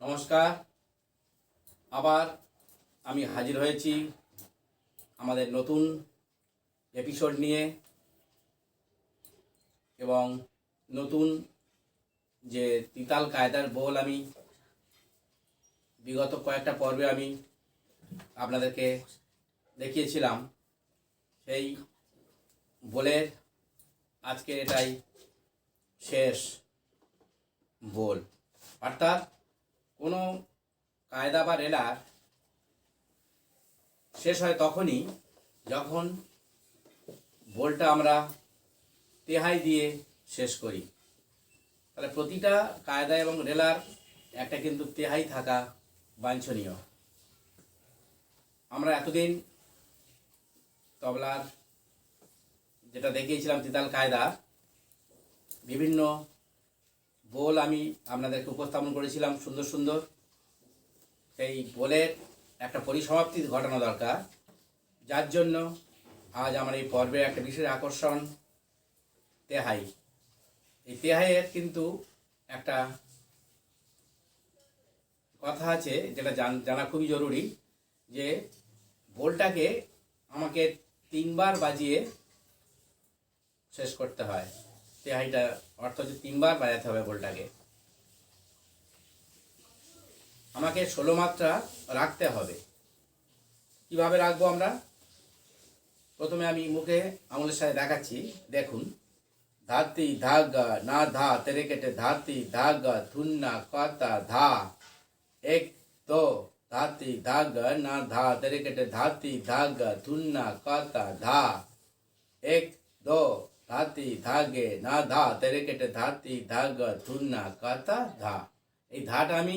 নমস্কার। আবার আমি হাজির হয়েছি আমাদের নতুন এপিসোড নিয়ে এবং নতুন যে তিতাল কায়দার বল আমি, বিগত কয়েকটা পর্বে আমি আপনাদেরকে দেখিয়েছিলাম, সেই বোলের আজকে এটাই শেষ বোল। অর্থাৎ কায়দা বা রেলার শেষ হয় তখনই যখন বলটা আমরা তেহাই দিয়ে শেষ করি। তাহলে প্রতিটা কায়দা এবং রেলার একটা কিন্তু তেহাই থাকা বাঞ্ছনীয়। আমরা এতদিন তবলার যেটা দেখিয়েছিলাম তিতাল কায়দা, বিভিন্ন বোল আমি আপনাদেরকে উপস্থাপন করেছিলাম সুন্দর সুন্দর। সেই বোলের একটা পরিসমাপ্তি ঘটানো দরকার। যার জন্য আজ আমার এই পর্বের একটা বিশেষ আকর্ষণ তেহাই। এই তেহাইয়ের কিন্তু একটা কথা আছে, যেটা জান- জানা খুবই জরুরি, যে বোলটাকে আমাকে তিনবার বাজিয়ে শেষ করতে হয়। তেহাইটা অর্থ হচ্ছে তিনবার বাজাতে হবে বলটাকে। আমাকে ষোলো মাত্রা রাখতে হবে। কীভাবে রাখব আমরা? প্রথমে আমি মুখে আঙুলের সাথে দেখাচ্ছি। দেখুন। ধাতি, ধাগা, না ধা, তেরে কেটে ধাতি, ধাগা, ধুন্না, কতা, ধা। এক দো ধাতি, ধাগা, না ধা, তেরে কেটে ধাতি, ধাগা, ধুন্না, কতা, ধা। এক দো ধাতি, ধাগে, না ধা, তেরে কেটে ধাতি, ধাগ, ধুন্না, কাতা, ধা। এই ধাটা আমি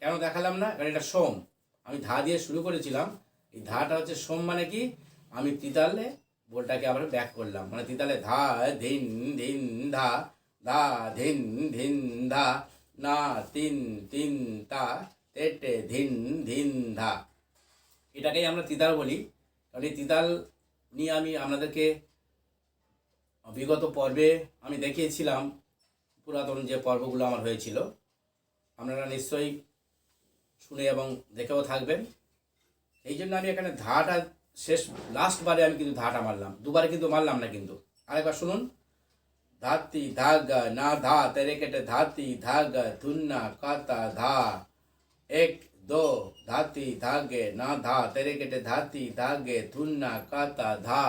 কেন দেখালাম না? কারণ এটা সোম। আমি ধা দিয়ে শুরু করেছিলাম। এই ধাটা হচ্ছে সোম মানে কি? আমি তিতালে বোলটাকে আবার ব্যাক করলাম। মানে তিতালে ধা, ধিন ধিন, ধা ধা, ধিন ধিন, ধা, না, তিন তিন, তা তেটে ধিন ধিন, ধা। এটাকেই আমরা তিতাল বলি। কারণ এই তিতাল নিয়ে আমি আপনাদেরকে বিগত পর্বে আমি দেখিয়েছিলাম। পুরাতন যে পর্বগুলো আমার হয়েছিল। আপনারা নিশ্চয়ই শুনে এবং দেখেও থাকবেন। এই জন্য আমি এখানে ধাটা শেষ লাস্ট বারে আমি কিন্তু ধাটা মারলাম। দুবারে কিন্তু মারলাম না কিন্তু। আরেকবার শুনুন। ধাতি ধাগ না ধা, তেরে কেটে ধাতি ধাগ ধুন্না কাতা ধা। এক দো, ধাতি ধাগে না ধা, তেরে কেটে ধাতি ধাগে ধুন্না কাতা ধা।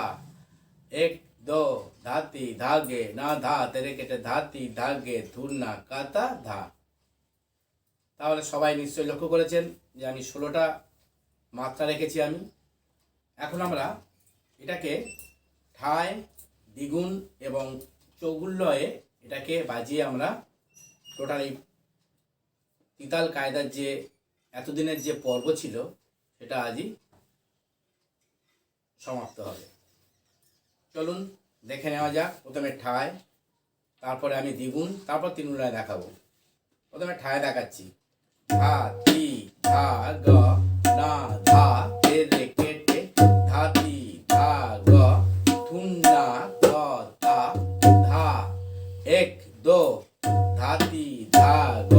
এক দো, ধাতি ধাগে না ধা, তেরে কেটে ধাতি ধাগে ধুন্না কাতা ধা। তাহলে সবাই নিশ্চয়ই লক্ষ্য করেছেন যে আমি ষোলোটা মাত্রা রেখেছি আমি। এখন আমরা এটাকে ঠায়, দ্বিগুণ এবং চৌগুল্লয়ে এটাকে বাজিয়ে আমরা টোটাল এই তিতাল কায়দার যে এতদিনের যে পর্ব ছিল, সেটা আজই সমাপ্ত হবে। চলুন দেখে নেওয়া যাক। প্রথমে ঠায়, তারপরে আমি দ্বিগুণ, তারপর তিন গুণায় দেখাবো। প্রথমে ঠায় দেখাচ্ছি। ধা তি ধা গ না ধা তে রে কেটে ধা তি ধা গ থুন্না গ তা ধা, এক দো ধা তি ধা গ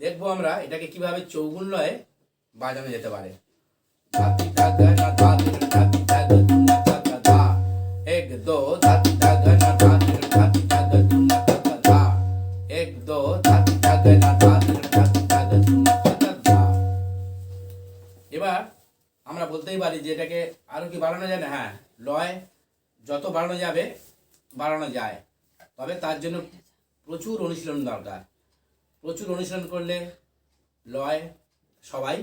দেখব আমরা এটাকে কীভাবে চৌগুণ লয়ে বাজানো যেতে পারে। ধাতি ধাতি এক দো ধাতি ধাগ না ধা ধাতি ধাগ ধুন্না কথা ধা এক দো ধাতি ধাগ না ধাতি ধাগ ধুন্না কথা ধা এবার আমরা বলতেই পারি যে এটাকে আরও কি বাড়ানো যায় না? হ্যাঁ লয় যত বাড়ানো যাবে, বাড়ানো যায়। তবে তার জন্য প্রচুর অনুশীলন দরকার। প্রচুর অনুশীলন করলে লয় সবাই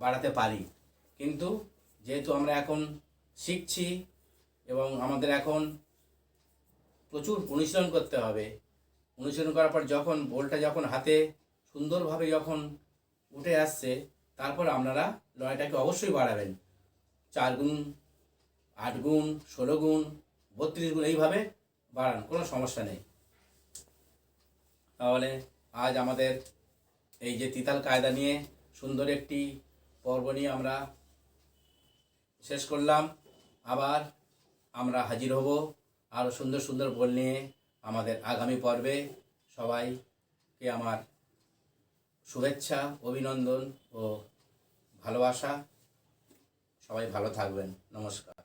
বাড়াতে পারি। কিন্তু যেহেতু আমরা এখন শিখছি এবং আমাদের এখন প্রচুর অনুশীলন করতে হবে, অনুশীলন করার পর যখন বোলটা যখন হাতে সুন্দরভাবে যখন উঠে আসছে, তারপর আপনারা লয়টাকে অবশ্যই বাড়াবেন। চার গুণ, আট গুণ, ষোলো গুণ, বত্রিশ গুণ এইভাবে বাড়ান, কোনো সমস্যা নেই। তাহলে আজ আমাদের এই যে তিতাল কায়দা নিয়ে সুন্দর একটি পর্ব নিয়ে আমরা শেষ করলাম। আবার আমরা হাজির হব আরও সুন্দর সুন্দর বল নিয়ে আমাদের আগামী পর্বে। সবাইকে আমার শুভেচ্ছা, অভিনন্দন ও ভালোবাসা। সবাই ভালো থাকবেন। নমস্কার।